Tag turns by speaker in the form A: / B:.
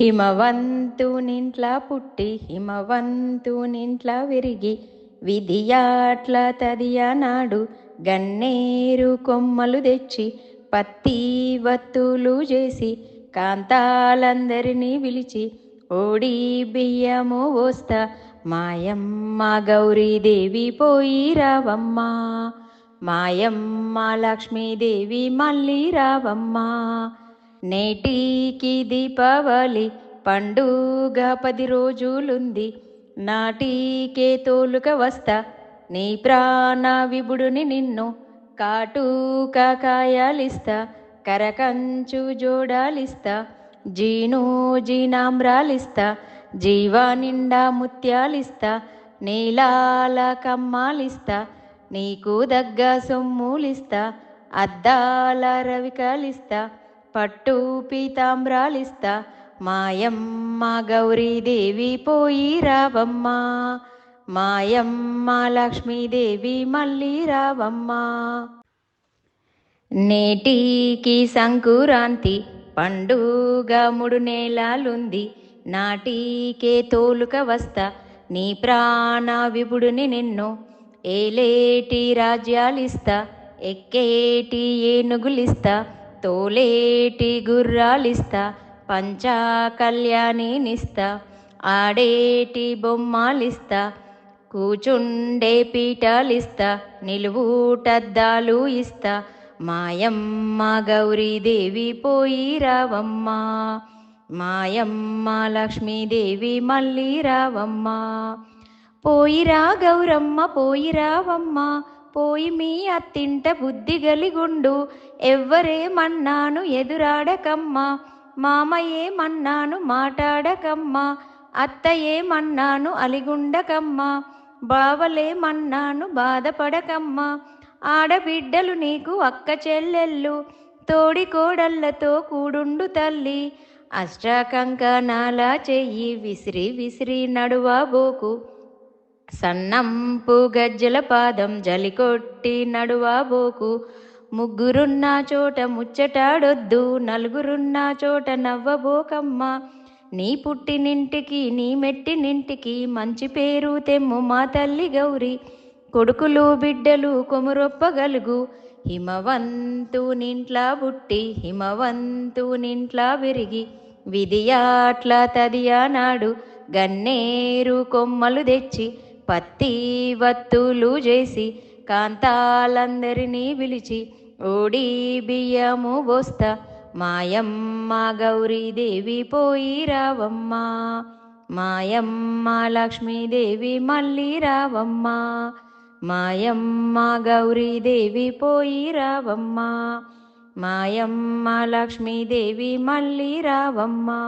A: హిమవంతునింట్ల పుట్టి హిమవంతునింట్ల విరిగి విధియాట్ల తదియనాడు గన్నేరు కొమ్మలు తెచ్చి పత్తి వత్తులు చేసి కాంతాలందరినీ పిలిచి ఓడి బియ్యము వస్తా మాయమ్మ గౌరీదేవి పోయి రావమ్మా. మాయమ్మ లక్ష్మీదేవి మళ్ళీ రావమ్మా. నేటికి దీపావళి పండుగ పది రోజులుంది. నాటికే తోలుక వస్తా. నీ ప్రాణ విభుడుని నిన్ను కాటూక కాయాలిస్తా. కరకంచు జోడాలిస్తా. జీను జీనామ్రాలిస్తా. జీవా నిండా ముత్యాలిస్తా. నీలాల కమ్మాలిస్తా. నీకు దగ్గ సొమ్ములిస్తా. అద్దాల రవికాలిస్తా. పట్టు పీతాంబ్రాలిస్తా. మాయమ్మ గౌరీదేవి పోయి రావమ్మా. మాయమ్మ లక్ష్మీదేవి మళ్ళీ రావమ్మా. నేటికి సంకురాంతి పండుగ మూడు నేలాలుంది. నాటికే తోలుక వస్తా నీ ప్రాణ విభుడుని నిన్ను. ఏలేటి రాజ్యాలిస్తా ఎక్కేటి ఏనుగులిస్తా. తోలేటి గుర్రాలిస్తా పంచా కళ్యాణినిస్తా ఆడేటి బొమ్మలిస్తా కూచుండే పీఠాలిస్తా నిలువుటద్దాలు ఇస్తా. మాయమ్మ గౌరీదేవి పోయి రావమ్మ మాయమ్మ లక్ష్మీదేవి మళ్ళీ రావమ్మా. పోయిరా గౌరమ్మ పోయిరావమ్మా పోయి మీ అత్తింట బుద్ధి గలిగుండు. ఎవ్వరేమన్నాను ఎదురాడకమ్మా. మామ మాట్లాడకమ్మా మాటాడకమ్మా. అత్త అలిగుండకమ్మా. బావలేమన్నాను బాధపడకమ్మా. ఆడబిడ్డలు నీకు అక్క చెల్లెళ్ళు. తోడి కోడళ్ళతో కూడుండు తల్లి. అష్టకంకణాల చెయ్యి విసిరి విసిరి నడువాబోకు సన్నంపు గజ్జల పాదం జలికొట్టి నడువాబోకు ముగ్గురున్న చోట ముచ్చటాడొద్దు నలుగురున్న చోట నవ్వబోకమ్మ. నీ పుట్టినింటికి నీ మెట్టినింటికి మంచి పేరు తెమ్ము మా తల్లి గౌరి. కొడుకులు బిడ్డలు కొమురొప్పగలుగు. హిమవంతునింట్లా బుట్టి హిమవంతునింట్లా విరిగి. విధియాట్ల తదియానాడు గన్నేరు కొమ్మలు తెచ్చి. పత్తి వత్తులు చేసి కాంతాలందరినీ పిలిచి ఓడి బియ్యము బోస్తా మాయమ్మ గౌరీదేవి పోయి రావమ్మా మాయమ్మ లక్ష్మీదేవి మళ్ళీ రావమ్మా మాయమ్మ గౌరీదేవి పోయి రావమ్మా మాయమ్మ లక్ష్మీదేవి మళ్ళీ రావమ్మా.